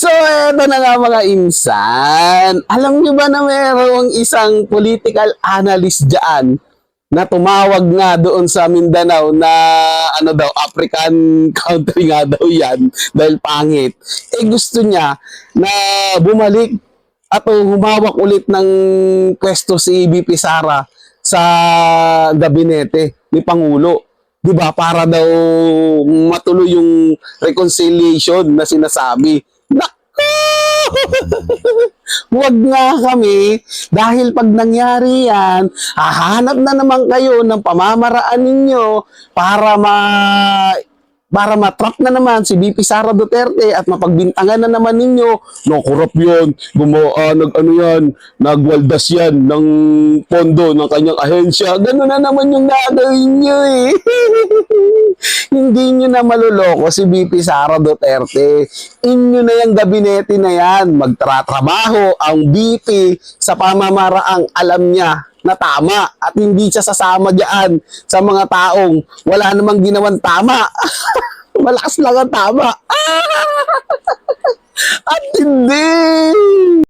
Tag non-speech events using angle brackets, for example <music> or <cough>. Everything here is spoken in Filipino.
So, eto na nga mga insan. Alam niyo ba na mayroong isang political analyst dyan na tumawag nga doon sa Mindanao na ano daw, African <laughs> country nga daw yan dahil pangit. Eh gusto niya na bumalik at humawak ulit ng pwesto si BP Sara sa gabinete ni Pangulo. 'Di ba? Para daw matuloy yung reconciliation na sinasabi. <laughs> Huwag nga kami dahil pag nangyari yan, hahanap na naman kayo ng pamamaraan ninyo para ma para matrap na naman si BP Sara Duterte at mapagbintangan na naman ninyo, no, corrupt yun, gumo, ah, nag, ano yan, nagwaldas yan ng pondo ng kanyang ahensya. Ganun na naman yung gagawin nyo eh. <laughs> Hindi nyo na maluloko si BP Sara Duterte. Inyo na yung gabinete na yan. Magtratrabaho ang BP sa pamamaraang alam niya na tama at hindi siya sasama diyan sa mga taong wala namang ginawang tama. <laughs> Malakas lang ang tama. <laughs> at hindi.